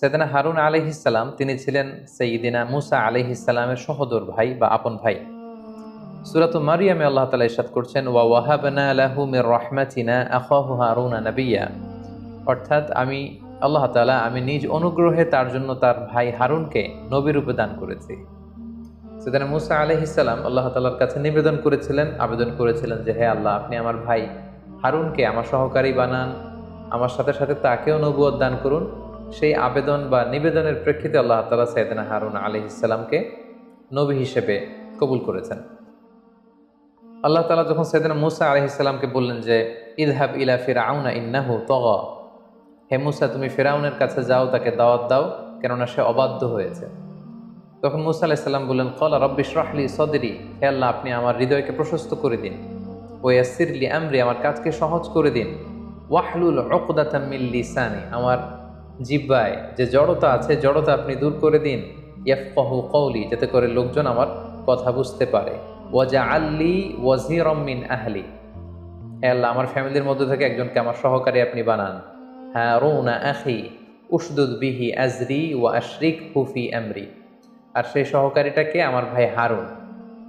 সেদিনা হারুন আলহিসাল্লাম তিনি ছিলেন সঈদিনা মুসা আলহিসাল্লামের সহদর ভাই বা আপন ভাই। সুরাত মারিয়ামে আল্লাহ তালা ইসাদ করছেন, ওয়া ওয়াহাবনা আলাহু মির রহমাতিনা আখাহু হারুনা নবিয়া। অর্থাৎ আমি, আল্লাহ তালা আমি নিজ অনুগ্রহে তার জন্য তার ভাই হারুনকে নবীরূপে দান করেছি। সেদিনা মুসা আলহিসাল্লাম আল্লাহ তালার কাছে নিবেদন করেছিলেন, আবেদন করেছিলেন যে, হে আল্লাহ, আপনি আমার ভাই হারুনকে আমার সহকারী বানান। আমার সাথে সাথে তাকেও নবুয়ত দান করুন। সেই আবেদন বা নিবেদনের প্রেক্ষিতে আল্লাহ তালা সৈয়দনা হারুন আলি ইসলামকে নবী হিসেবে কবুল করেছেন। আল্লাহ তালা যখন সৈয়দনা মুসা আলি ইসলামকে বললেন যে ইদহাব ইলা ফির আউনা ইন্নাহু তগ। হে মুসা, তুমি ফেরাউনের কাছে যাও, তাকে দাওয়াত দাও, কেননা সে অবাধ্য হয়েছে। তখন মুসা আলাইসাল্লাম বললেন কলা রব্বিশ রাহলি সদরি। হে আল্লাহ, আপনি আমার হৃদয়কে প্রশস্ত করে দিন। ও ইয়াসিরলি আমরি, আমার কাজকে সহজ করে দিন। ওয়াহলুল লিসানি। আমার জিব্বায় যে জড়তা আছে, জড়তা আপনি দূর করে দিন। ইয়াফকাহু কৌলি যাতে করে লোকজন আমার কথা বুঝতে পারে। ওয়াজা আল্লি ওয়াজিরমিন আহলি। আল্লাহ, আমার ফ্যামিলির মধ্যে থেকে একজনকে আমার সহকারী আপনি বানান। হ্যাঁ রৌনা আখি, উসদুদ বিহি আজরি ও আশরিক হুফি আমরি। আর সেই সহকারীটাকে আমার ভাই হারুন।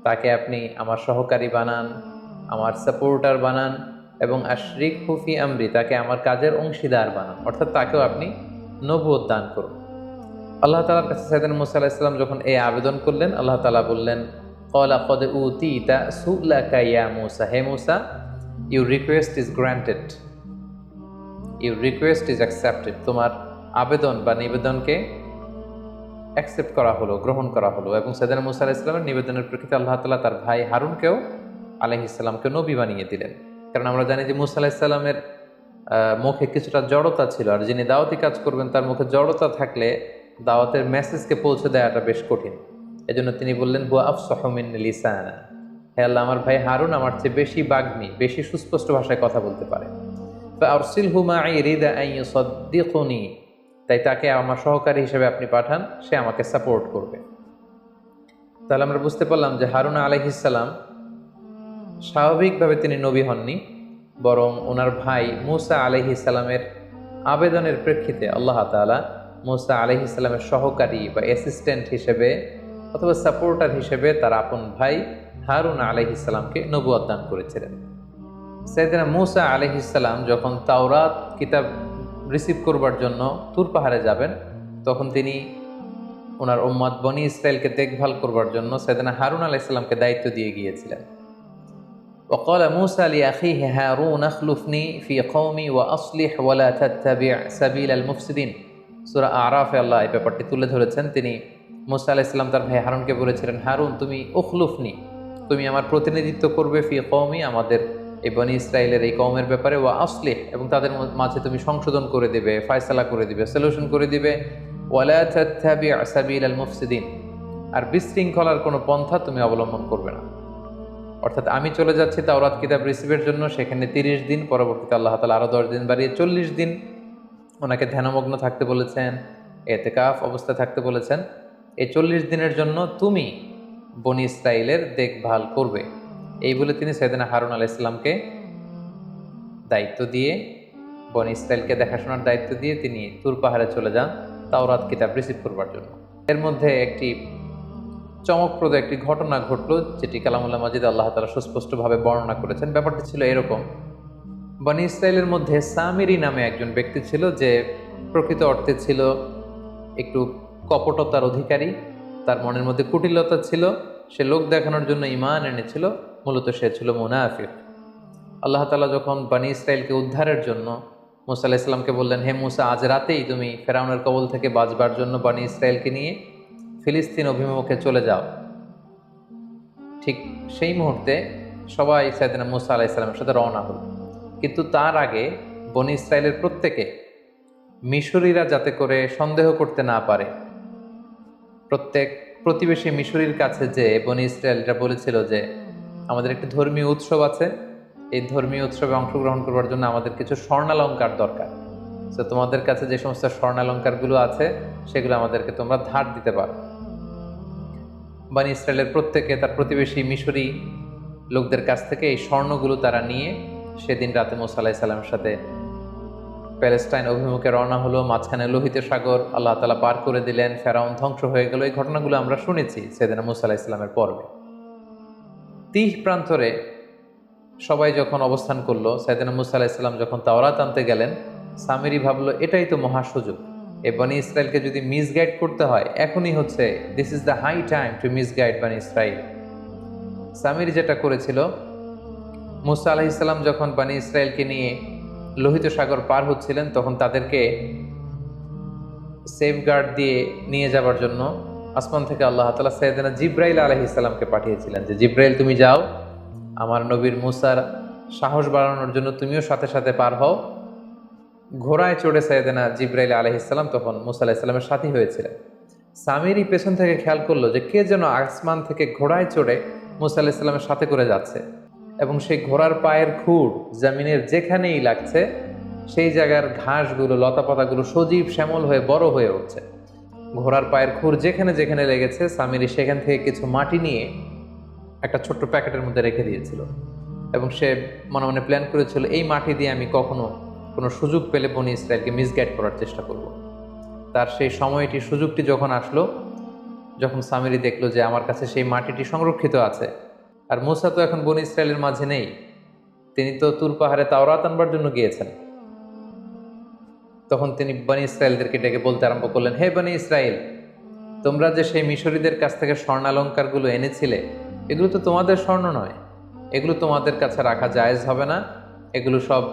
তাকে আপনি আমার সহকারী বানান, আমার সাপোর্টার বানান এবং আশরিক হুফি আমরি, তাকে আমার কাজের অংশীদার বানান। অর্থাৎ তাকেও আপনি নবুয়ত দান করুন। আল্লাহ তালার কাছে সাইদান মুসা আলাহিসাল্লাম যখন এই আবেদন করলেন, আল্লাহ তালা বললেন কলা কদ উতি তা সুল্লাকা ইয়া মুসা। হে মুসা you request is granted. You request is accepted. তোমার আবেদন বা নিবেদনকে অ্যাকসেপ্ট করা হলো, গ্রহণ করা হলো। এবং সাইদান মুসা আলাহ ইসলামের নিবেদনের প্রেক্ষিতে আল্লাহ তালা তার ভাই হারুনকেও আলহ ইসলামকে নবী বানিয়ে দিলেন। কারণ আমরা জানি যে মুসা আলাহ ইসলামের মুখে কিছুটা জড়তা ছিল আর যিনি দাওয়াতি কাজ করবেন, তার মুখে জড়তা থাকলে দাওয়াতের মেসেজকে পৌঁছে দেওয়াটা বেশ কঠিন। এজন্য তিনি বললেন, হুয়া আফসহমিন লিসানা। হে আল্লাহ, আমার ভাই হারুন আমার চেয়ে বেশি বাগ্মী, বেশি সুস্পষ্ট ভাষায় কথা বলতে পারে। রিদা সদ্দিকুনি তাই তাকে আমার সহকারী হিসেবে আপনি পাঠান, সে আমাকে সাপোর্ট করবে। তাহলে আমরা বুঝতে পারলাম যে হারুন আলহিসাল্লাম স্বাভাবিকভাবে তিনি নবী হননি। বরং ওনার ভাই মুসা আলহি ইসলামের আবেদনের প্রেক্ষিতে আল্লাহ তালা মুসা আলহি ইসলামের সহকারী বা অ্যাসিস্ট্যান্ট হিসেবে অথবা সাপোর্টার হিসেবে তার আপন ভাই হারুন আলহি ইসলামকে নবুয়াদ দান করেছিলেন। সেদিনা মুসা আলহি ইসলাম যখন তাওরাত কিতাব রিসিভ করবার জন্য তুর পাহাড়ে যাবেন, তখন তিনি ওনার ওম্মদ বনি ইসরায়েলকে দেখভাল করবার জন্য সেদিনা হারুন আলাহ ইসলামকে দায়িত্ব দিয়ে গিয়েছিলেন। وقال موسى لأخيه هارون اخلفني في قومي وأصلح ولا تتبع سبيل المفسدين সূরা আরাফে আল্লাহ এই ব্যাপারটি তুলে ধরেছেন তিনি মুসা আলাহ ইসলাম তার ভাই হারুনকে বলেছিলেন হারুন তুমি উখলুফনি তুমি আমার প্রতিনিধিত্ব করবে ফি কৌমি আমাদের এই বনি ইসরায়েলের এই কৌমের ব্যাপারে ওয়া আসলিহ এবং তাদের মাঝে তুমি সংশোধন করে দিবে ফায়সালা করে দিবে সলিউশন করে দিবে ওয়ালা তাত্তাবি সাবিল আল মুফসিদিন আর বিশৃঙ্খলার কোনো পন্থা তুমি অবলম্বন করবে না অর্থাৎ আমি চলে যাচ্ছি তাওরাত কিতাব রিসিভের জন্য, সেখানে তিরিশ দিন, পরবর্তীতে আল্লাহ তালা আরও দশ দিন বাড়িয়ে চল্লিশ দিন ওনাকে ধ্যানমগ্ন থাকতে বলেছেন, এতেকাফ অবস্থায় থাকতে বলেছেন। এই চল্লিশ দিনের জন্য তুমি বনি ইসরায়েলের দেখভাল করবে। এই বলে তিনি সৈয়দিনা হারুন আল ইসলামকে দায়িত্ব দিয়ে, বনি ইসরায়েলকে দেখাশোনার দায়িত্ব দিয়ে তিনি তুর পাহাড়ে চলে যান তাওরাত কিতাব রিসিভ করবার জন্য। এর মধ্যে একটি চমকপ্রদ একটি ঘটনা ঘটল, যেটি কালামুল্লাহ মাজিদ আল্লাহ তালা সুস্পষ্টভাবে বর্ণনা করেছেন। ব্যাপারটি ছিল এরকম। বনি ইসরায়েলের মধ্যে সামিরি নামে একজন ব্যক্তি ছিল, যে প্রকৃত অর্থে ছিল একটু কপটতার অধিকারী। তার মনের মধ্যে কুটিলতা ছিল। সে লোক দেখানোর জন্য ইমান এনেছিল। মূলত সে ছিল মুনাফিক। আল্লাহ তালা যখন বানি ইসরায়েলকে উদ্ধারের জন্য মুসা আল্লাহ ইসলামকে বললেন, হে মুসা, আজ রাতেই তুমি ফেরাউনের কবল থেকে বাঁচবার জন্য বানি ইসরায়েলকে নিয়ে ফিলিস্তিন অভিমুখে চলে যাও। ঠিক সেই মুহূর্তে সবাই সাইদিনা মুসা আলাহ ইসলামের সাথে রওনা হল। কিন্তু তার আগে বনি ইসরায়েলের প্রত্যেকে মিশরীরা যাতে করে সন্দেহ করতে না পারে, প্রত্যেক প্রতিবেশী মিশরীর কাছে যে বনি ইসরায়েলরা বলেছিল যে আমাদের একটি ধর্মীয় উৎসব আছে, এই ধর্মীয় উৎসবে অংশগ্রহণ করবার জন্য আমাদের কিছু স্বর্ণালঙ্কার দরকার। তো তোমাদের কাছে যে সমস্ত স্বর্ণালঙ্কারগুলো আছে, সেগুলো আমাদেরকে তোমরা ধার দিতে পারো। বানি ইসরায়েলের প্রত্যেকে তার প্রতিবেশী মিশরি লোকদের কাছ থেকে এই স্বর্ণগুলো তারা নিয়ে সেদিন রাতে মোসা আলাহি সাল্লামের সাথে প্যালেস্টাইন অভিমুখে রওনা হলো। মাঝখানে লোহিত সাগর আল্লাহ তালা পার করে দিলেন। ফেরাউন ধ্বংস হয়ে গেল। এই ঘটনাগুলো আমরা শুনেছি সেদিন মুসা ইসলামের পর্বে। তিহ প্রান্তরে সবাই যখন অবস্থান করল সাইদিনা মুসা আলাহ ইসলাম যখন তাওরাত আনতে গেলেন, সামিরি ভাবলো, এটাই তো মহা সুযোগ। এ বানি ইসরায়েলকে যদি মিসগাইড করতে হয়, এখনই হচ্ছে this is the high time to misguide বানি ইসরায়েল। সামির যেটা করেছিল, মুসা আলাহ ইসলাম যখন বানি ইসরায়েলকে নিয়ে লোহিত সাগর পার হচ্ছিলেন, তখন তাদেরকে সেফগার্ড দিয়ে নিয়ে যাবার জন্য আসমান থেকে আল্লাহ তালা সৈয়দনা জিব্রাইল আলহ ইসলামকে পাঠিয়েছিলেন যে, জিব্রাইল, তুমি যাও, আমার নবীর মুসার সাহস বাড়ানোর জন্য তুমিও সাথে সাথে পার হও। ঘোড়ায় চড়ে সৈয়দনা জিব্রাইল আলহ ইসলাম তখন মুসা আলাহ ইসলামের সাথী হয়েছিলেন। সামিরি পেছন থেকে খেয়াল করল যে কে যেন আসমান থেকে ঘোড়ায় চড়ে মুসা আলাহ ইসলামের সাথে করে যাচ্ছে এবং সেই ঘোড়ার পায়ের খুর জামিনের যেখানেই লাগছে, সেই জায়গার ঘাসগুলো, লতাপাতাগুলো সজীব শ্যামল হয়ে বড় হয়ে উঠছে। ঘোড়ার পায়ের খুর যেখানে যেখানে লেগেছে সামিরি সেখান থেকে কিছু মাটি নিয়ে একটা ছোট্ট প্যাকেটের মধ্যে রেখে দিয়েছিল এবং সে মনে মনে প্ল্যান করেছিল, এই মাটি দিয়ে আমি কখনো কোনো সুযোগ পেলে বনি ইসরায়েলকে মিসগাইড করার চেষ্টা করব। তার সেই সময়টি, সুযোগটি যখন আসলো, যখন সামিরি দেখল যে আমার কাছে সেই মাটিটি সংরক্ষিত আছে, আর মুসা তো এখন বনি ইসরায়েলের মাঝে নেই, তিনি তো তুর পাহাড়ে তাওরাত আনবার জন্য গিয়েছেন। তখন তিনি বনি ইসরায়েলদেরকে ডেকে বলতে আরম্ভ করলেন, হে বনি ইসরায়েল, তোমরা যে সেই মিশরীদের কাছ থেকে স্বর্ণালঙ্কারগুলো এনেছিলে, এগুলো তো তোমাদের স্বর্ণ নয়। এগুলো তোমাদের কাছে রাখা জায়েজ হবে না। এগুলো সব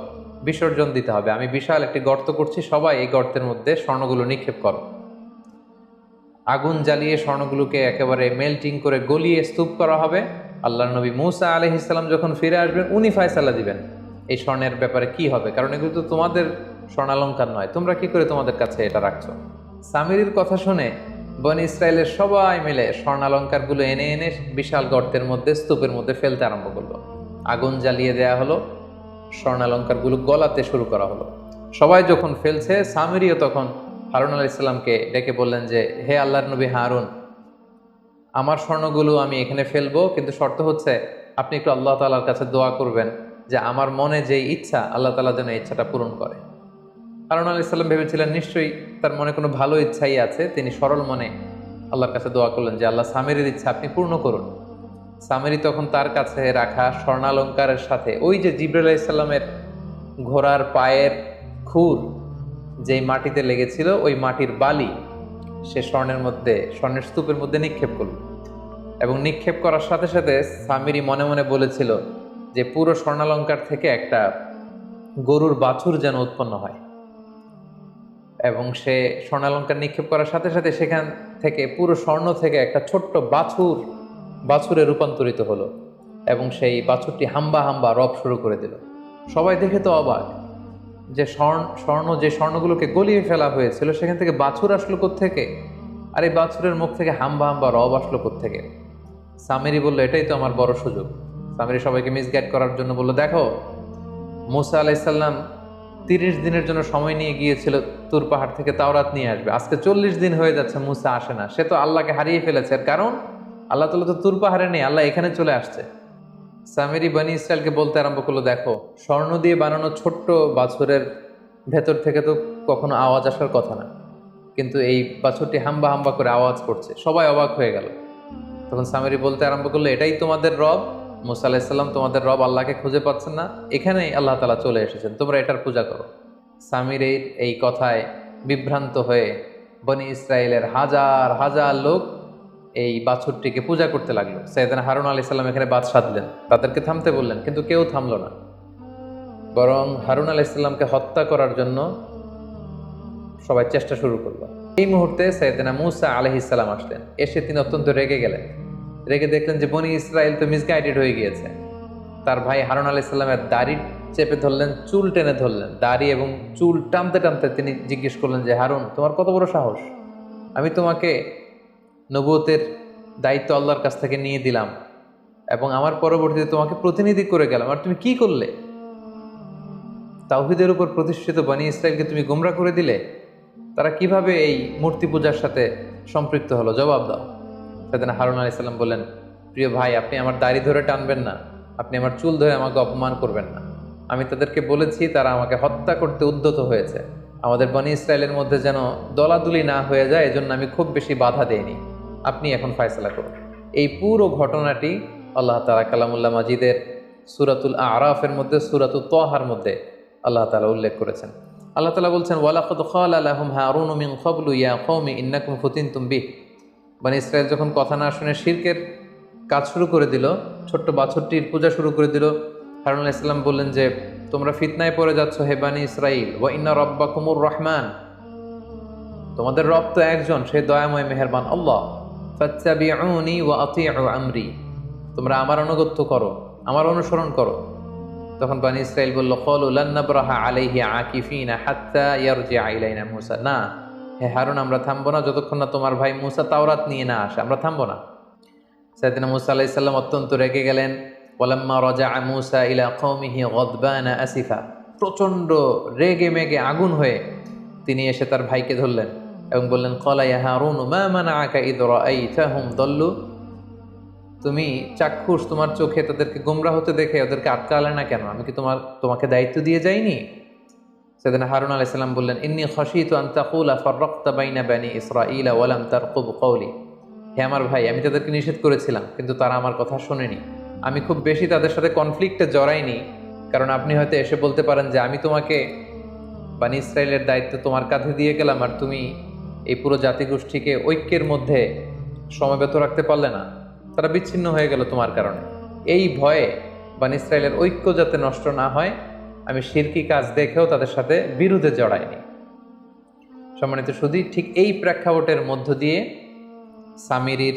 বিসর্জন দিতে হবে। আমি বিশাল একটি গর্ত করছি, সবাই এই গর্তের মধ্যে স্বর্ণগুলো নিক্ষেপ করো। আগুন জ্বালিয়ে স্বর্ণগুলোকে একেবারে মেল্টিং করে গলিয়ে স্তূপ করা হবে। আল্লাহ নবী মুসা আলহ ইসলাম যখন ফিরে আসবেন, উনি ফায়সালা দিবেন। এই স্বর্ণের ব্যাপারে কি হবে? কারণ এগুলো তো তোমাদের স্বর্ণালঙ্কার নয়। তোমরা কি করে তোমাদের কাছে এটা রাখছো? সামিরির কথা শুনে বন ইসরায়েলের সবাই মিলে স্বর্ণালঙ্কারগুলো এনে এনে বিশাল গর্তের মধ্যে, স্তূপের মধ্যে ফেলতে আরম্ভ করল। আগুন জ্বালিয়ে দেয়া হলো। স্বর্ণালঙ্কারগুলো গলাতে শুরু করা হলো। সবাই যখন ফেলছে সামিরিও তখন হারুন আলাহ ইসলামকে ডেকে বললেন যে, হে আল্লাহর নবী হারুন, আমার স্বর্ণগুলো আমি এখানে ফেলব, কিন্তু শর্ত হচ্ছে আপনি একটু আল্লাহ তালার কাছে দোয়া করবেন যে, আমার মনে যে ইচ্ছা, আল্লাহ তালা যেন ইচ্ছাটা পূরণ করে। হারুন আলাহ ইসলাম ভেবেছিলেন, নিশ্চয়ই তার মনে কোনো ভালো ইচ্ছাই আছে। তিনি সরল মনে আল্লাহর কাছে দোয়া করলেন যে, আল্লাহ সামিরের ইচ্ছা আপনি পূর্ণ করুন। সামিরি তখন তার কাছে রাখা স্বর্ণালঙ্কারের সাথে ওই যে জিব্রাইল ইসলামের ঘোড়ার পায়ের খুর যেই মাটিতে লেগেছিল, ওই মাটির বালি, সে স্বর্ণের মধ্যে, স্বর্ণের স্তূপের মধ্যে নিক্ষেপ করল। এবং নিক্ষেপ করার সাথে সাথে সামিরি মনে মনে বলেছিল যে পুরো স্বর্ণালঙ্কার থেকে একটা গরুর বাছুর যেন উৎপন্ন হয়। এবং সে স্বর্ণালঙ্কার নিক্ষেপ করার সাথে সাথে সেখান থেকে, পুরো স্বর্ণ থেকে একটা ছোট্ট বাছুর বাছুরে রূপান্তরিত হলো এবং সেই বাছুরটি হাম্বা হাম্বা রব শুরু করে দিল। সবাই দেখে তো অবাক যে স্বর্ণ স্বর্ণ, যে স্বর্ণগুলোকে গলিয়ে ফেলা হয়েছিল, সেখান থেকে বাছুর আসলো থেকে আর এই বাছুরের মুখ থেকে হাম্বা হাম্বা রব আসলো থেকে সামিরি বলল, এটাই তো আমার বড় সুযোগ। সামিরি সবাইকে মিসগাইড করার জন্য বলল, দেখো, মুসা আলাইসাল্লাম তিরিশ দিনের জন্য সময় নিয়ে গিয়েছিল তুর পাহাড় থেকে তাওরাত নিয়ে আসবে। আজকে চল্লিশ দিন হয়ে যাচ্ছে, মুসা আসে না। সে তো আল্লাহকে হারিয়ে ফেলেছে। কারণ? আল্লাহ তালা তো তুর পাহাড়ে নেই, আল্লাহ এখানে চলে আসছে। সামিরি বানি ইসরায়েলকে বলতে আরম্ভ করল, দেখো, স্বর্ণ দিয়ে বানানো ছোট্ট বাছুরের ভেতর থেকে তো কখনো আওয়াজ আসার কথা না। কিন্তু এই বাছুরটি হাম্বা হাম্বা করে আওয়াজ করছে, সবাই অবাক হয়ে গেল। তখন সামিরি বলতে আরম্ভ করল, এটাই তোমাদের রব? মুসা আলাহিসাল্লাম তোমাদের রব আল্লাহকে খুঁজে পাচ্ছেন না, এখানেই আল্লাহ তালা চলে এসেছেন, তোমরা এটার পূজা করো। সামির এই কথায় বিভ্রান্ত হয়ে বনি ইসরায়েলের হাজার হাজার লোক এই বাছুরটিকে পূজা করতে লাগল। সৈয়দান হারুন আলি সাল্লাম এখানে বাদ সাধলেন। তাদেরকে থামতে বললেন, কিন্তু কেউ থামলো না। বরং হারুন আলি সাল্লামকে হত্যা করার জন্য সবাই চেষ্টা শুরু করল। এই মুহূর্তে সৈয়দানা মুসা আলহ ইসলাম আসলেন। এসে তিনি অত্যন্ত রেগে গেলেন। রেগে দেখলেন যে বনি ইসরায়েল তো মিসগাইডেড হয়ে গিয়েছে। তার ভাই হারুন আলি সাল্লামের দাড়ি চেপে ধরলেন, চুল টেনে ধরলেন। দাড়ি এবং চুল টানতে টানতে তিনি জিজ্ঞেস করলেন যে, হারুন, তোমার কত বড় সাহস? আমি তোমাকে নবতের দায়িত্ব আল্লাহর কাছ থেকে নিয়ে দিলাম এবং আমার পরবর্তীতে তোমাকে প্রতিনিধি করে গেলাম। আর তুমি কি করলে? তাওহিদের উপর প্রতিষ্ঠিত বানী ইসরায়েলকে তুমি গোমরা করে দিলে? তারা কীভাবে এই মূর্তি পূজার সাথে সম্পৃক্ত হলো? জবাব দাও। সেদিন হারুন আলি সাল্লাম বললেন, প্রিয় ভাই, আপনি আমার দাড়ি ধরে টানবেন না। আপনি আমার চুল ধরে আমাকে অপমান করবেন না। আমি তাদেরকে বলেছি, তারা আমাকে হত্যা করতে উদ্যত হয়েছে। আমাদের বনি ইসরায়েলের মধ্যে যেন দলাদুলি না হয়ে যায়, এজন্য আমি খুব বেশি বাধা দেইনি। আপনি এখন ফায়সলা করুন। এই পুরো ঘটনাটি আল্লাহ তালা কালামুল্লাহ মাজিদের সুরাতুল আরাফের মধ্যে সুরাতুল তোহার মধ্যে আল্লাহ তালা উল্লেখ করেছেন। আল্লাহ তালা বলছেন আলাহুম হারুন মিন কবলু ইয়া কৌমি ইন্নাকুম ফুতিন তুম্বি মানে ইসরায়েল যখন কথা না শুনে শিরকের কাজ শুরু করে দিল, ছোট্ট বাছরটির পূজা শুরু করে দিল, হারুন আলাইহিস সালাম বললেন যে, তোমরা ফিতনায় পড়ে যাচ্ছ হে বানি ইসরাইল ওয়া ইন্না রব্বা কুমুর রহমান। তোমাদের রব তো একজন, সে দয়াময়, মেহেরবান আল্লাহ। ওয়া তোমরা আমার অনুগত্য করো, আমার অনুসরণ করো। তখন বানি ইসরাইল বলল মুসা। না, হে হারুন, আমরা থামবো না যতক্ষণ না তোমার ভাই মুসা তাওরাত নিয়ে না আসে, আমরা থামবো না। সাইদিনা মুসা আলাইহিস সালাম অত্যন্ত রেগে গেলেন। ওয়ালাম্মা রাজা মুসা ইলা কওমিহি গদবানা আসিফা। প্রচণ্ড রেগে মেগে আগুন হয়ে তিনি এসে তার ভাইকে ধরলেন। এবং বললেন, কলা ইয়া হারুন, মা মানাআকা ইদ রাআইতাহুম দল্লু? তুমি চাক্ষুষ, তোমার চোখে তাদেরকে গোমরা হতে দেখে ওদেরকে আটকালে না কেন? আমি কি তোমার, তোমাকে দায়িত্ব দিয়ে যাইনি? সেদিন হারুন আলাইসাল্লাম বললেন, ইন্নি খসিত আন্তাকুলা ফররক্তা বাইনা বানি ইসরাইলা ওয়ালাম তারকুব কওলি। হে আমার ভাই, আমি তাদেরকে নিষেধ করেছিলাম, কিন্তু তারা আমার কথা শোনেনি। আমি খুব বেশি তাদের সাথে কনফ্লিক্টে জড়াইনি, কারণ আপনি হয়তো এসে বলতে পারেন যে, আমি তোমাকে বানি ইসরায়েলের দায়িত্ব তোমার কাঁধে দিয়ে গেলাম, আর তুমি এই পুরো জাতিগোষ্ঠীকে ঐক্যের মধ্যে সমবেত রাখতে পারলে না, তারা বিচ্ছিন্ন হয়ে গেল তোমার কারণে। এই ভয়ে বানি ইসরায়েলের ঐক্য যাতে নষ্ট না হয়, আমি শিরকি কাজ দেখেও তাদের সাথে বিরুদ্ধে জড়াইনি। সম্মানিত শুধু ঠিক এই প্রেক্ষাপটের মধ্য দিয়ে সামিরির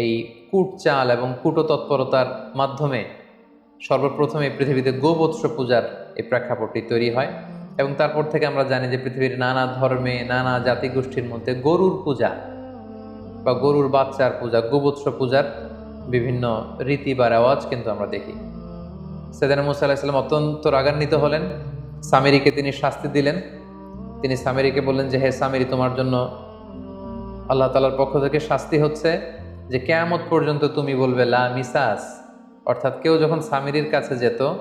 এই কূট চাল এবং কূট তৎপরতার মাধ্যমে সর্বপ্রথম পৃথিবীতে গোবৎস পূজার এই প্রেক্ষাপটটি তৈরি হয়। এবং তারপর থেকে আমরা জানি যে পৃথিবীর নানা ধর্মে, নানা জাতিগোষ্ঠীর মধ্যে গরুর পূজা বা গরুর বাচ্চার পূজা, গোবৎস পূজার বিভিন্ন রীতি বা রেওয়াজ কিন্তু আমরা দেখি। সেদিন মুসা আলাহিসাল্লাম অত্যন্ত রাগান্বিত হলেন। সামেরিকে তিনি শাস্তি দিলেন। তিনি সামেরিকে বললেন যে, হে সামেরি, তোমার জন্য আল্লাহ তালার পক্ষ থেকে শাস্তি হচ্ছে যে, কেয়ামত পর্যন্ত তুমি বলবে, লা মিসাস। অর্থাৎ কেউ যখন সামিরির কাছে যেত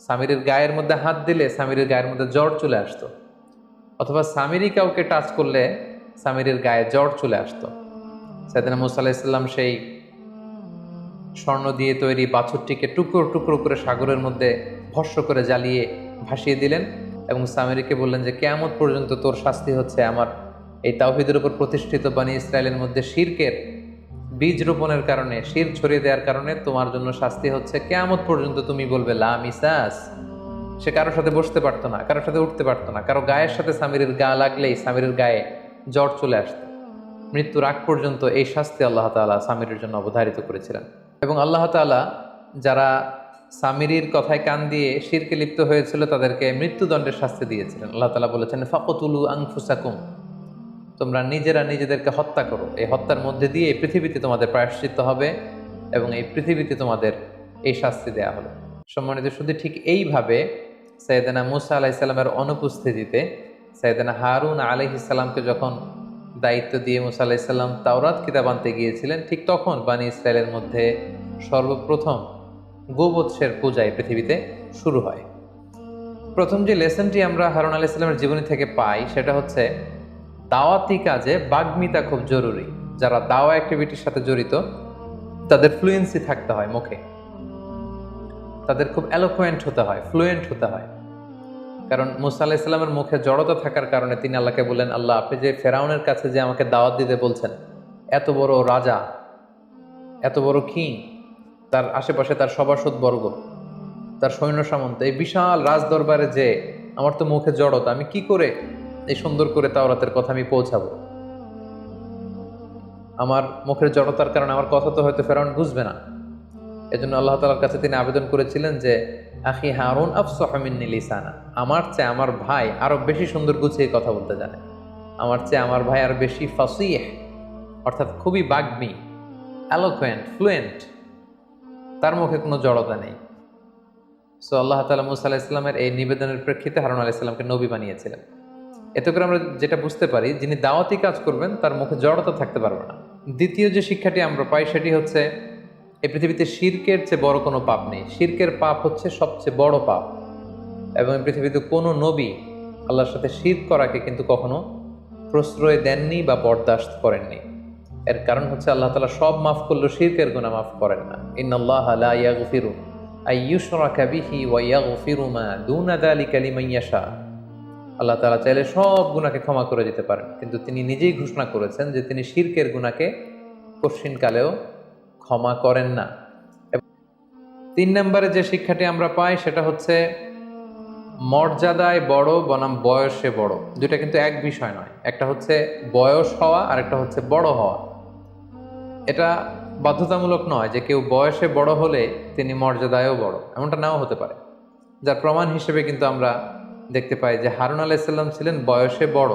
সামিরির গায়ের মধ্যে হাত দিলে স্বামীর গায়ের মধ্যে জ্বর চলে আসতো। অথবা সামিরি কাউকে টাচ করলে স্বামীর গায়ে জ্বর চলে আসতো। সাইদিনা মুসা আলাহিসাল্লাম সেই স্বর্ণ দিয়ে তৈরি বাছুরটিকে টুকরো টুকরো করে সাগরের মধ্যে ভস্য করে জ্বালিয়ে ভাসিয়ে দিলেন এবং সামেরিকে বললেন যে, কেয়ামত পর্যন্ত তোর শাস্তি হচ্ছে আমার। এই তাওহিদের উপর প্রতিষ্ঠিত বাণী ইসরায়েলের মধ্যে শিরকের বীজ রোপণের কারণে, শির ছড়িয়ে দেওয়ার কারণে তোমার জন্য শাস্তি হচ্ছে কেয়ামত পর্যন্ত তুমি বলবে, লা মিসাস। সে কারোর সাথে বসতে পারতো না কারোর সাথে উঠতে পারতো না, কারও গায়ের সাথে সামিরের গা লাগলেই সামিরের গায়ে জ্বর চলে আসতো। মৃত্যুর আগ পর্যন্ত এই শাস্তি আল্লাহ তালা সামিরের জন্য অবধারিত করেছিলেন। এবং আল্লাহ তালা যারা সামিরির কথায় কান দিয়ে শিরকে লিপ্ত হয়েছিল, তাদেরকে মৃত্যুদণ্ডের শাস্তি দিয়েছিলেন। আল্লাহ তালা বলেছেন, ফাকতুলু আংফুসাকুম তোমরা নিজেরা নিজেদেরকে হত্যা করো। এই হত্যার মধ্যে দিয়ে এই পৃথিবীতে তোমাদের প্রায়শ্চিত্ত হবে এবং এই পৃথিবীতে তোমাদের এই শাস্তি দেয়া হলো সম্মানিত শুধু ঠিক এইভাবে সৈয়দানা মুসা আলাইসাল্লামের অনুপস্থিতিতে সৈয়দানা হারুন আলহিসাল্লামকে যখন দায়িত্ব দিয়ে মুসা আলাইসাল্লাম তাওরাত কিতাব আনতে গিয়েছিলেন, ঠিক তখন বানি ইসরায়েলের মধ্যে সর্বপ্রথম গোবৎসের পূজায় পৃথিবীতে শুরু হয়। প্রথম যে লেসনটি আমরা হারুন আলাইসাল্লামের জীবনী থেকে পাই, সেটা হচ্ছে দাওয়াতি কাজে বাগ্মিতা খুব জরুরি। যারা দাওয়া অ্যাক্টিভিটির সাথে জড়িত, তাদের ফ্লুয়েন্সি থাকতে হয় মুখে। তাদের খুব অ্যালোকুয়েন্ট হতে হয় ফ্লুয়েন্ট হতে হয়। কারণ মুসা ইসলামের মুখে জড়তা থাকার কারণে তিনি আল্লাহকে বললেন, আল্লাহ, আপনি যে ফেরাউনের কাছে যে আমাকে দাওয়াত দিতে বলছেন, এত বড় রাজা, এত বড় কিং তার আশেপাশে তার সভাসদ বর্গ, তার সৈন্য সামন্ত, এই বিশাল রাজ দরবারে যে আমার তো মুখে জড়তা, আমি কি করে এই সুন্দর করে তাওরাতের কথা আমি পৌঁছাবো। আমার মুখের জড়তার কারণে আমার কথা তো হয়তো ফেরাউন বুঝবে না। এজন্য আল্লাহ তালার কাছে তিনি আবেদন করেছিলেন যে, আখি হারুন আফসহমিনী লিসানা। আমার চেয়ে আমার ভাই আরও বেশি সুন্দর গুছিয়ে কথা বলতে জানে। আমার চেয়ে আমার ভাই আরও বেশি ফাসিহ, অর্থাৎ খুবই বাগ্মী অ্যালোকোয়েন্ট ফ্লুয়েন্ট তার মুখে কোনো জড়তা নেই। সো আল্লাহ তালা মুসা আলাহ ইসলামের এই নিবেদনের প্রেক্ষিতে হারুন আলাহ ইসলামকে নবী বানিয়েছিলেন। এতে করে আমরা যেটা বুঝতে পারি, যিনি দাওয়াতি কাজ করবেন, তার মুখে জড়তা থাকতে পারবে না। দ্বিতীয় যে শিক্ষাটি আমরা পাই, সেটি হচ্ছে, এই পৃথিবীতে শির্কের চেয়ে বড় কোনো পাপ নেই। শির্কের পাপ হচ্ছে সবচেয়ে বড় পাপ। এবং পৃথিবীতে কোনো নবী আল্লাহর সাথে শির করাকে কিন্তু কখনো প্রশ্রয় দেননি বা বরদাস্ত করেননি। এর কারণ হচ্ছে, আল্লাহ তালা সব মাফ করলেও শিরকের গুণা মাফ করেন না। ইন আল্লাহ লা ইয়াগফিরু আইয়ুশরাকা বিহি ওয়া ইয়াগফিরু মা দুনা যালিকা লিমান ইয়াশা। আল্লাহ তালা চাইলে সব গুনাহকে ক্ষমা করে দিতে পারেন। কিন্তু তিনি নিজেই ঘোষণা করেছেন যে তিনি শির্কের গুনাহকে কঠিনকালেও ক্ষমা করেন না। তিন নম্বরে যে শিক্ষাটি আমরা পাই সেটা হচ্ছে মর্যাদায় বড় বনাম বয়সে বড়। দুটা কিন্তু এক বিষয় নয়। একটা হচ্ছে বয়স হওয়া আর একটা হচ্ছে বড় হওয়া। এটা বাধ্যতামূলক নয় যে কেউ বয়সে বড় হলে তিনি মর্যাদায়ও বড়। এমনটা নাও হতে পারে। যার প্রমাণ হিসেবে কিন্তু আমরা দেখতে পাই যে হারুন আলাইসাল্লাম ছিলেন বয়সে বড়,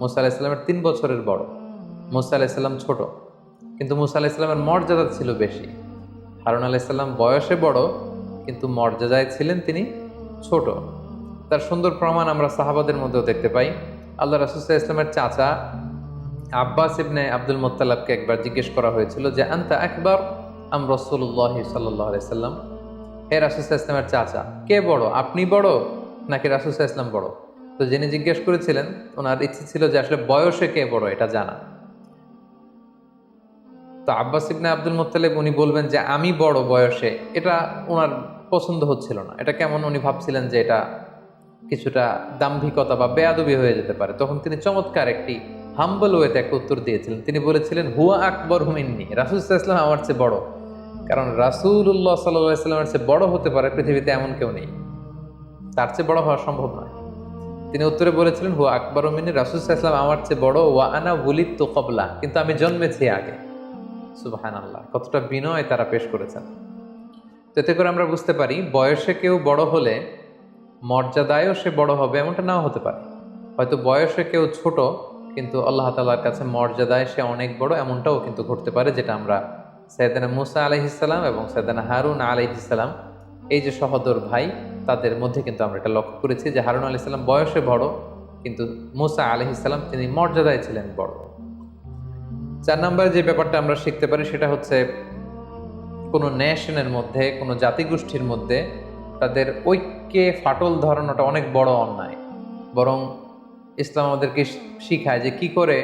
মুসা আলাইসাল্লামের তিন বছরের বড়। মুসা আলাইসাল্লাম ছোট, কিন্তু মুসা আলাইসাল্লামের মর্যাদা ছিল বেশি। হারুন আলাইসাল্লাম বয়সে বড়, কিন্তু মর্যাদায় ছিলেন তিনি ছোট। তার সুন্দর প্রমাণ আমরা সাহাবাদের মধ্যেও দেখতে পাই। আল্লাহ রাসুসাহ ইসলামের চাচা আব্বাস ইবনে আব্দুল মোত্তালাবকে একবার জিজ্ঞেস করা হয়েছিল যে, আন্তা একবার আম রসুল্লাহ সাল্লাহ সাল্লাম হে রাসুসাহ ইসলামের চাচা, কে বড়? আপনি বড়? নাকি রাসুসাহ ইসলাম বড়? তো যিনি জিজ্ঞেস করেছিলেন, ওনার ইচ্ছে ছিল যে আসলে বয়সে কে বড়, এটা জানা। তো আব্বাস ইবনে আব্দুল মোত্তালেব, উনি বলবেন যে আমি বড় বয়সে, এটা ওনার পছন্দ হচ্ছিল না। এটা কেমন উনি ভাবছিলেন যে এটা কিছুটা দাম্ভিকতা বা বেয়াদবি হয়ে যেতে পারে। তখন তিনি চমৎকার একটি হাম্বল ওয়েতে একটা উত্তর দিয়েছিলেন। তিনি বলেছিলেন, হুয়া আকবর হুমিননি রাসুল ইসলাম আমার চেয়ে বড়। কারণ রাসুল্লাহ সাল্লামের চেয়ে বড় হতে পারে পৃথিবীতে এমন কেউ নেই। তার চেয়ে বড় হওয়া সম্ভব নয়। তিনি উত্তরে বলেছিলেন হু আকবর হুমিনী রাসুল ইসলাম আমার চেয়ে বড়, ওয়া আনা বুলিত তো কবলা কিন্তু আমি জন্মেছি আগে। সুবাহান আল্লাহ কতটা বিনয় তারা পেশ করেছেন। এতে করে আমরা বুঝতে পারি, বয়সে কেউ বড় হলে মর্যাদায়ও সে বড় হবে, এমনটা নাও হতে পারে। হয়তো বয়সে কেউ ছোট, কিন্তু আল্লাহ তালার কাছে মর্যাদায় সে অনেক বড়, এমনটাও কিন্তু ঘটতে পারে, যেটা আমরা সৈয়দানা মুসা আলহিসাল্লাম এবং সৈয়দানা হারুন আলহিসাল্লাম এই যে সহদর ভাই, তাদের মধ্যে কিন্তু আমরা এটা লক্ষ্য করেছি যে হারুন আলহিসাল্লাম বয়সে বড়, কিন্তু মুসা আলহিসাল্লাম তিনি মর্যাদায় ছিলেন বড়। চার নম্বরে যে ব্যাপারটা আমরা শিখতে পারি সেটা হচ্ছে কোনো ন্যাশনের মধ্যে, কোনো জাতিগোষ্ঠীর মধ্যে তাদের ঐক্যে ফাটল ধরানোটা অনেক বড় অন্যায়। বরং ইসলাম আমাদেরকে শিখায় যে কি করে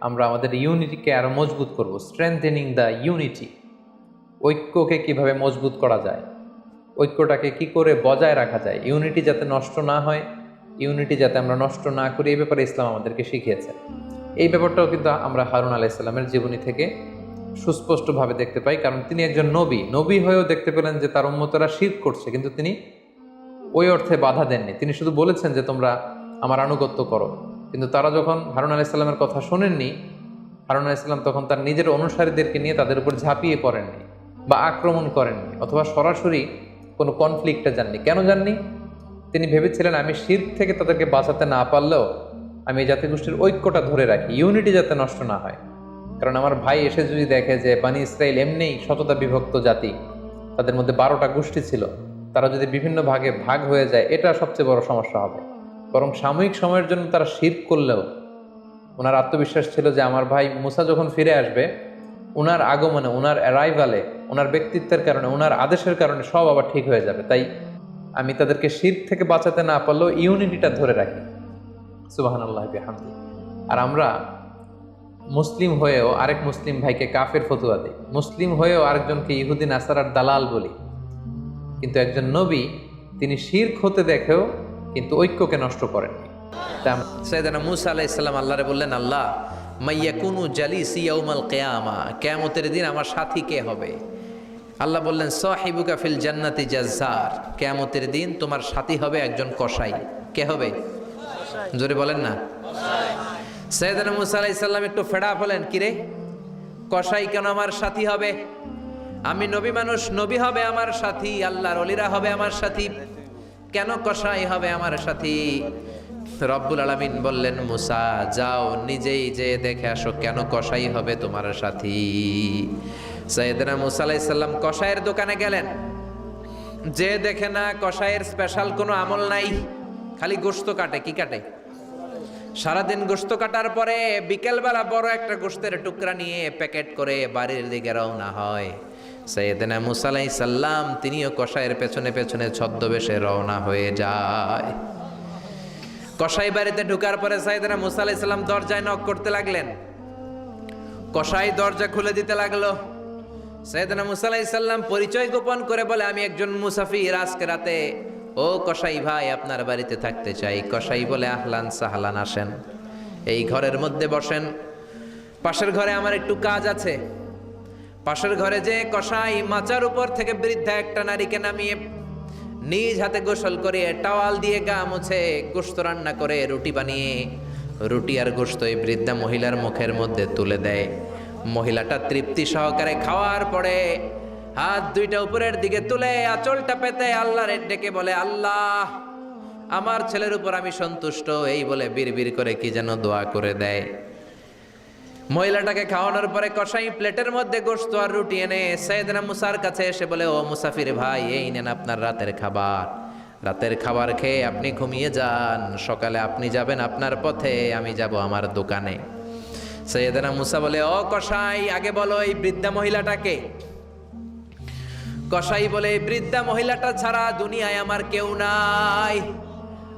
আমরা আমাদের ইউনিটিকে আরও মজবুত করব স্ট্রেংথেনিং দ্য ইউনিটি ঐক্যকে কীভাবে মজবুত করা যায়। ঐক্যটাকে কি করে বজায় রাখা যায়? ইউনিটি যাতে নষ্ট না হয়, ইউনিটি যাতে আমরা নষ্ট না করি, এই ব্যাপারে ইসলাম আমাদেরকে শিখিয়েছে। এই ব্যাপারটাও কিন্তু আমরা হারুন আলাইসাল্লামের জীবনী থেকে সুস্পষ্টভাবে দেখতে পাই, কারণ তিনি একজন নবী। নবী হয়েও দেখতে পেলেন যে তার উন্মতরা শীত করছে, কিন্তু তিনি ওই অর্থে বাধা দেননি। তিনি শুধু বলেছেন যে তোমরা আমার আনুগত্য করো। কিন্তু তারা যখন হারুন আলাইসাল্লামের কথা শোনেননি, হারুন আলাইসাল্লাম তখন তার নিজের অনুসারীদেরকে নিয়ে তাদের উপর ঝাঁপিয়ে পড়েননি বা আক্রমণ করেননি, অথবা সরাসরি কোনো কনফ্লিক্টে যাননি। কেন যাননি? তিনি ভেবেছিলেন, আমি শীত থেকে তাদেরকে বাঁচাতে না পারলেও আমি এই জাতিগোষ্ঠীর ঐক্যটা ধরে রাখি ইউনিটি যাতে নষ্ট না হয়। কারণ আমার ভাই এসে যদি দেখে যে বানি ইসরায়েল এমনিই শততা বিভক্ত জাতি, তাদের মধ্যে বারোটা গোষ্ঠী ছিল, তারা যদি বিভিন্ন ভাগে ভাগ হয়ে যায়, এটা সবচেয়ে বড় সমস্যা হবে। বরং সাময়িক সময়ের জন্য তারা শির করলেও, ওনার আত্মবিশ্বাস ছিল যে আমার ভাই মুসা যখন ফিরে আসবে ওনার আগমনে ওনার অ্যারাইভালে ওনার ব্যক্তিত্বের কারণে ওনার আদেশের কারণে সব আবার ঠিক হয়ে যাবে। তাই আমি তাদেরকে শির থেকে বাঁচাতে না পারলেও ইউনিটিটা ধরে রাখি। সুবাহান আল্লাহ হামদি আর আমরা মুসলিম হয়েও আরেক মুসলিম ভাইকে কাফের ফতুয়া দিই। মুসলিম হয়েও আরেকজনকে ইহুদিন আসারার দালাল বলি। কিন্তু একজন নবী, তিনি শির্ক হতে দেখেও কিন্তু ঐক্যকে নষ্ট করেননি। সৈয়দানা মুসা আলাহ ইসলাম আল্লাহরে বললেন, আল্লাহ মাইয়াকুনু জালিসি ইয়াউমাল কেয়ামা কেয়ামতের দিন আমার সাথী কে হবে? আল্লাহ বললেন সাহিবুকা ফিল জান্নাতি জাজ্জার কেয়ামতের দিন তোমার সাথী হবে একজন কসাই। কে হবে? জোরে বলেন না। সৈয়দানা মুসা আলাহ ইসলাম একটু ফেড়া হলেন কিরে কসাই কেন আমার সাথী হবে? আমি নবী মানুষ নবী হবে আমার সাথী আল্লাহর অলিরা হবে আমার সাথী। কেন কসাই হবে আমার সাথী? রব্বুল আলমিন বললেন, মুসা, যাও, নিজেই যে দেখে আসো কেন কষাই হবে তোমার সাথী? সৈয়দনা মুসা আলাইসাল্লাম কসাইয়ের দোকানে গেলেন। যে দেখে না কসাইয়ের স্পেশাল কোনো আমল নাই, খালি গোস্ত কাটে, কি কাটে? সারাদিন গোস্ত কাটার পরে বিকেলবেলা বড় একটা গোস্তের টুকরা নিয়ে প্যাকেট করে বাড়ির দিকে রওনা হয়। সৈয়দনা মুসালাই সাল্লাম তিনিও কসাইয়ের পেছনে পেছনে ছদ্মবেশে রওনা হয়ে যায়। কসাই বাড়িতে ঢুকার পরে সাইদানা মুসা আলাইহিস সালাম দরজায় নক করতে লাগলেন। কসাই দরজা খুলে দিতে লাগল। সৈয়দনা মুসা আলাইহিস সাল্লাম পরিচয় গোপন করে বলে, আমি একজন মুসাফির, আজকে রাতে, ও কসাই ভাই, আপনার বাড়িতে থাকতে চাই। কসাই বলে, আহলান সাহলান, আসেন। এই ঘরের মধ্যে বসেন। পাশের ঘরে আমার একটু কাজ আছে। পাশের ঘরে যে কসাই মাচার উপর থেকে বৃদ্ধা একটা নারীকে নামিয়ে নিজ হাতে গোসল করে টাওয়াল দিয়ে গা মুছে গোস্ত রান্না করে রুটি বানিয়ে, রুটি আর গোস্ত এই বৃদ্ধা মহিলার মুখের মধ্যে তুলে দেয়। মহিলাটা তৃপ্তি সহকারে খাওয়ার পরে হাত দুইটা উপরের দিকে তুলে আঁচলটা পেতে আল্লাহর ডেকে বলে, আল্লাহ, আমার ছেলের উপর আমি সন্তুষ্ট। এই বলে বিড়বিড় করে কি যেন দোয়া করে দেয়। মহিলাটাকে খাওয়ানোর পরে কষাই প্লেটের মধ্যে গোস্ত আর রুটি এনে সৈয়দনা মুসার কাছে এসে বলে, ও মুসাফির ভাই, এই নেন আপনার রাতের খাবার। রাতের খাবার খেয়ে আপনি ঘুমিয়ে যান। সকালে আপনি যাবেন আপনার পথে, আমি যাব আমার দোকানে। সৈয়দনা মুসা বলে, ও কষাই আগে বলো এই বৃদ্ধা মহিলাটাকে। কষাই বলে বৃদ্ধা মহিলাটা ছাড়া দুনিয়ায় আমার কেউ নাই।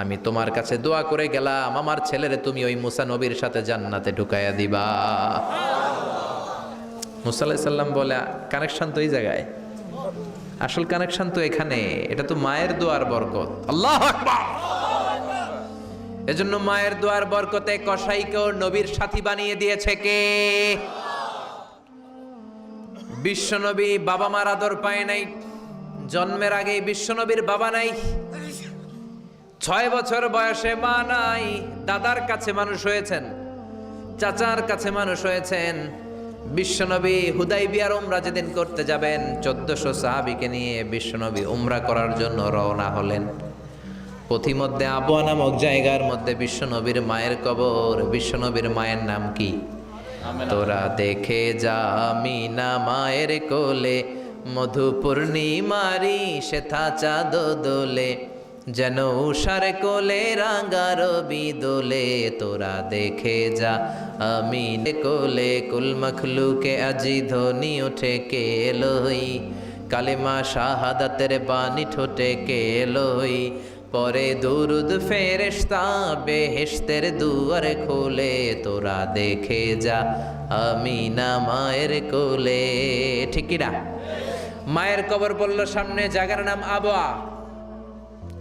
আমি তোমার কাছে দোয়া করে গেলাম, আমার ছেলেরে তুমি ওই মুসা নবীর সাথে জান্নাতে ঢুকাইয়া দিবা। মুসা আলাইহিস সাল্লাম বলে, কানেকশন তো এই জায়গায়। আসল কানেকশন তো এখানে, এটা তো মায়ের দোয়ার বরকত। আল্লাহ এজন্য মায়ের দোয়ার বরকতে কসাইকেও নবীর সাথী বানিয়ে দিয়েছে কে? বিশ্বনবী বাবা মার আদর পায় নাই, জন্মের আগেই বিশ্বনবীর বাবা নাই। ছয় বছর বয়সে মা নাই দাদার কাছে মানুষ হয়েছেন চাচার কাছে মানুষ হয়েছেন। বিশ্বনবী হুদাই বিয়ার উমরা যেদিন করতে যাবেন চোদ্দশো সাহাবিকে নিয়ে বিশ্বনবী উমরা করার জন্য রওনা হলেন। পথিমধ্যে আবুয়া নামক জায়গার মধ্যে বিশ্বনবীর মায়ের কবর বিশ্বনবীর মায়ের নাম কি? তোরা দেখে যা মিনা মায়ের কোলে মধু পূর্ণিমারি শেথা চাঁদ দোলে। যেন উষার কোলে রাঙ্গার বিদোলে, তোরা দেখে যা। আমি কোলে কুল মখলুকে, আজি ধ্বনি উঠে কে লই কালিমা শাহাদাতের বাণী ঠোঁটে কে লই পরে দুরুদ ফেরেশতা বেহেশতের দুয়ার খোলে, তোরা দেখে যা। আমি না মায়ের কোলে ঠিকিরা মায়ের কবর বলল সামনে জায়গার নাম আবয়া।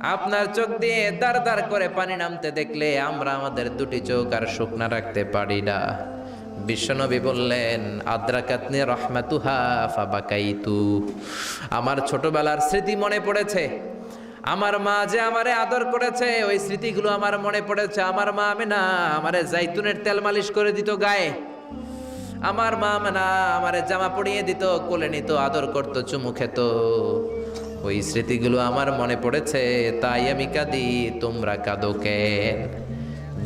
আপনার চোখ দিয়ে দার দার করে পানি নামতে দেখলে আমরা আমাদের দুটি চোখ আর শুকনা রাখতে পারি না। বিশ্বনবী বললেন, আদ্রাকাতনি রহমাতুহা ফাবাকাইতু। আমার ছোটবেলার স্মৃতি মনে পড়েছে। আমার মা যে আমারে আদর করেছে, ওই স্মৃতিগুলো আমার মনে পড়েছে। আমার মা আমি না আমারে জাইতুনের তেল মালিশ করে দিত গায়ে। আমার মা মানা আমারে জামা পরিয়ে দিত, কোলে নিত, আদর করতো, চুমু খেত। ওই স্মৃতিগুলো আমার মনে পড়েছে, তাই আমি কাঁদি, তোমরা কাঁদো কেন?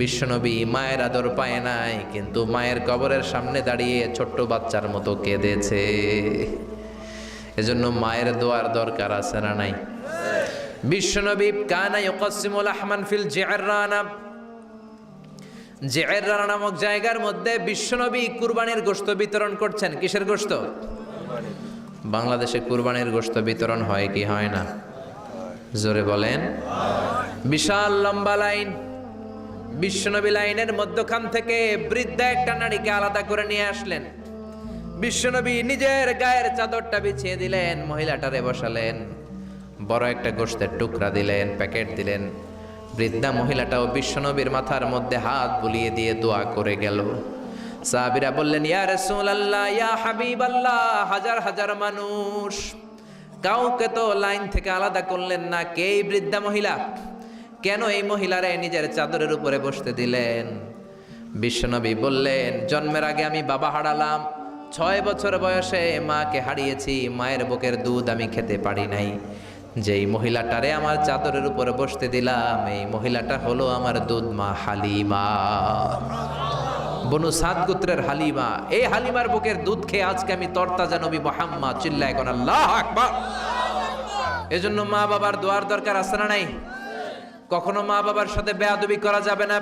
বিশ্বনবী মায়ের আদর পায় নাই, কিন্তু মায়ের কবরের সামনে দাঁড়িয়ে ছোট্ট বাচ্চার মতো কেঁদেছে। এজন্য মায়ের দোয়ার দরকার আছে না নাই? বিশ্বনবী কানা ইউকাসিমুল আহমান ফিল জিআররানা। জিআররানা নামক জায়গার মধ্যে বিশ্বনবী কুরবানির গোশত বিতরণ করছেন। কিসের গোশত? বাংলাদেশে কুরবানির গোশত বিতরণ হয় কি হয় না? জোরে বলেন। বিশাল লম্বা লাইন। বিশ্বনবী লাইনের মধ্যখান থেকে বৃদ্ধা একটা নারীকে আলাদা করে নিয়ে আসলেন। বিশ্বনবী নিজের গায়ের চাদরটা বিছিয়ে দিলেন, মহিলাটারে বসালেন, বড় একটা গোশতের টুকরা দিলেন, প্যাকেট দিলেন। বৃদ্ধা মহিলাটাও বিশ্বনবীর মাথার মধ্যে হাত বুলিয়ে দিয়ে দোয়া করে গেল। সাহাবিরা বললেন, ইয়া রাসূলুল্লাহ, ইয়া হাবিবাল্লাহ, হাজার হাজার মানুষ, কাউকে তো লাইন থেকে আলাদা করলেন না, কে বৃদ্ধা মহিলা? কেন এই মহিলারে নিজের চাদরের উপরে বসতে দিলেন? বিশ্বনবী বললেন, জন্মের আগে আমি বাবা হারালাম, ছয় বছর বয়সে মাকে হারিয়েছি, মায়ের বুকের দুধ আমি খেতে পারি নাই। যেই মহিলাটারে আমার চাদরের উপরে বসতে দিলাম, এই মহিলাটা হলো আমার দুধ মা হালিমা। বনু সাদ গোত্রের হালিমা। এই হালিমার বুকের দুধ খেয়ে আজকে আমি তরতাজা নবী মোহাম্মদ, চিল্লায় কোন, আল্লাহ আকবার। এজন্য মা বাবার দোয়ার দরকার আছে না নাই? কখনো মা বাবার সাথে বেয়াদবি করা যাবে না,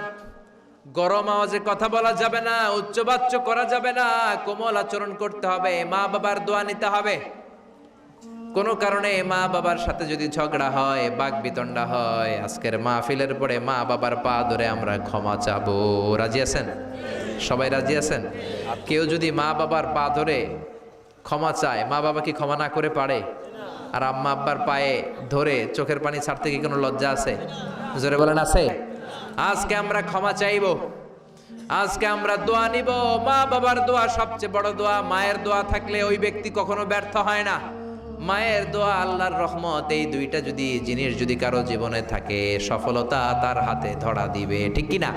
গরম আওয়াজে কথা বলা যাবে না, উচ্চবাচ্য করা যাবে না, কোমল আচরণ করতে হবে মা বাবার দোয়া নিতে হবে। কোনো কারণে মা বাবার সাথে যদি ঝগড়া হয় বাক বিতণ্ডা হয়, আজকের মাহফিলের পরে মা বাবার পা ধরে আমরা ক্ষমা চাবো। রাজি আছেন? সবাই রাজি আছেন? কেউ যদি মা বাবার পা ধরে ক্ষমা চায়, মা বাবা কি ক্ষমা না করে পারে? আর আম্মা আব্বার পায়ে ধরে চোখের পানি ছাড়তে কি কোনো লজ্জা আছে? জোরে বলেন, আছে। আজকে আমরা ক্ষমা চাইব। আজকে আমরা দোয়া নিব। মা বাবার দোয়া সবচেয়ে বড় দোয়া। মায়ের দোয়া থাকলে ওই ব্যক্তি কখনো ব্যর্থ হয় না। মায়ের দোয়া, আল্লাহর রহমত, এই দুইটা যদি জিনিস যদি কারও জীবনে থাকে, সফলতা তার হাতে ধরা দিবে। ঠিক কি না